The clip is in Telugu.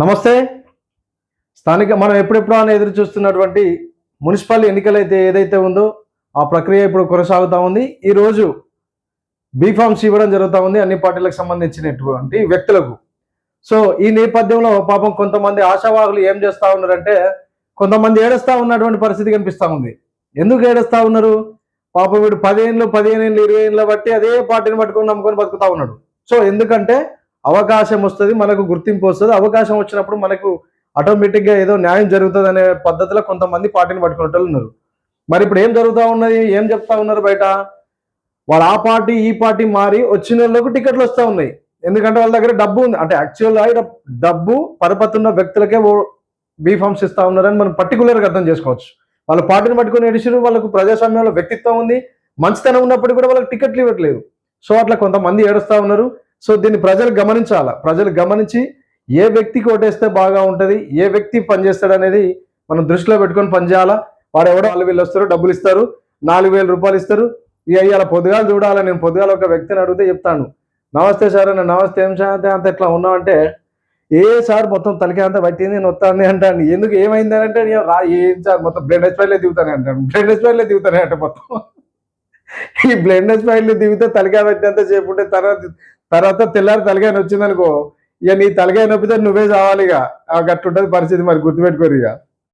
నమస్తే. స్థానిక మనం ఎప్పుడెప్పుడు అని ఎదురు చూస్తున్నటువంటి మున్సిపల్ ఎన్నికలైతే ఏదైతే ఉందో ఆ ప్రక్రియ ఇప్పుడు కొనసాగుతూ ఉంది. ఈరోజు బీఫామ్స్ ఇవ్వడం జరుగుతూ ఉంది అన్ని పార్టీలకు సంబంధించినటువంటి వ్యక్తులకు. సో ఈ నేపథ్యంలో పాపం కొంతమంది ఆశావాహులు ఏం చేస్తూ ఉన్నారంటే కొంతమంది ఏడుస్తూ ఉన్నటువంటి పరిస్థితి కనిపిస్తూ ఉంది. ఎందుకు ఏడుస్తూ ఉన్నారు? పాపం వీడు పదిహేనులు పదిహేను ఏళ్ళు ఇరవై ఏళ్ళ బట్టి అదే పార్టీని పట్టుకొని నమ్ముకొని బతుకుతా ఉన్నాడు. సో ఎందుకంటే అవకాశం వస్తుంది మనకు గుర్తింపు వస్తుంది. అవకాశం వచ్చినప్పుడు మనకు ఆటోమేటిక్గా ఏదో న్యాయం జరుగుతుంది అనే పద్ధతిలో కొంతమంది పార్టీని పట్టుకునే ఉన్నారు. మరి ఇప్పుడు ఏం జరుగుతూ ఉన్నది? ఏం చెప్తా ఉన్నారు బయట? వాళ్ళు ఆ పార్టీ ఈ పార్టీ మారి వచ్చిన వాళ్ళకు టికెట్లు వస్తూ ఉన్నాయి. ఎందుకంటే వాళ్ళ దగ్గర డబ్బు ఉంది. అంటే యాక్చువల్గా ఇక్కడ డబ్బు పరపతున్న వ్యక్తులకే బీ ఫామ్స్ ఇస్తా ఉన్నారని మనం పర్టికులర్గా అర్థం చేసుకోవచ్చు. వాళ్ళ పార్టీని పట్టుకుని ఎడిసిరు వాళ్ళకు ప్రజాస్వామ్యంలో వ్యక్తిత్వం ఉంది. మంచితనం ఉన్నప్పటికీ కూడా వాళ్ళకి టికెట్లు ఇవ్వట్లేదు. సో అట్లా కొంతమంది ఏడుస్తూ ఉన్నారు. సో దీన్ని ప్రజలు గమనించాలా? ప్రజలు గమనించి ఏ వ్యక్తికి ఓటేస్తే బాగా ఉంటుంది ఏ వ్యక్తి పనిచేస్తాడు అనేది మనం దృష్టిలో పెట్టుకొని పనిచేయాలా? వాడు ఎవడో వాళ్ళు వీళ్ళు వస్తారు డబ్బులు ఇస్తారు నాలుగు వేల రూపాయలు ఇస్తారు. ఇక ఇవాళ పొద్దుగాల చూడాలి? నేను పొద్దుగాల ఒక వ్యక్తిని అడిగితే చెప్తాను నమస్తే సార్ అన్న నమస్తే ఏం శాంతి అంత ఎట్లా ఉన్నావంటే ఏ సార్ మొత్తం తలకి అంతా పట్టింది నొత్తాంది అంటాను. ఎందుకు? ఏమైంది అని అంటే రా ఏం సార్? మొత్తం బ్లెండ్ ఎస్పైర్లే దిగుతానే అంటాను. బ్లెండ్ ఎస్పైర్లే దిగుతానే అంటే మొత్తం. ఈ బ్లెండ్ స్పైర్లు దిగితే తలకాయ పెట్టినంత సేపు ఉంటే తర్వాత తర్వాత తెల్లారి తలకాయ నొచ్చిందనుకో ఇక నీ తలకాయ నొప్పితే నువ్వే చావాలి ఇక. అట్టుంటది పరిస్థితి మరి గుర్తుపెట్టుకోరు ఇక.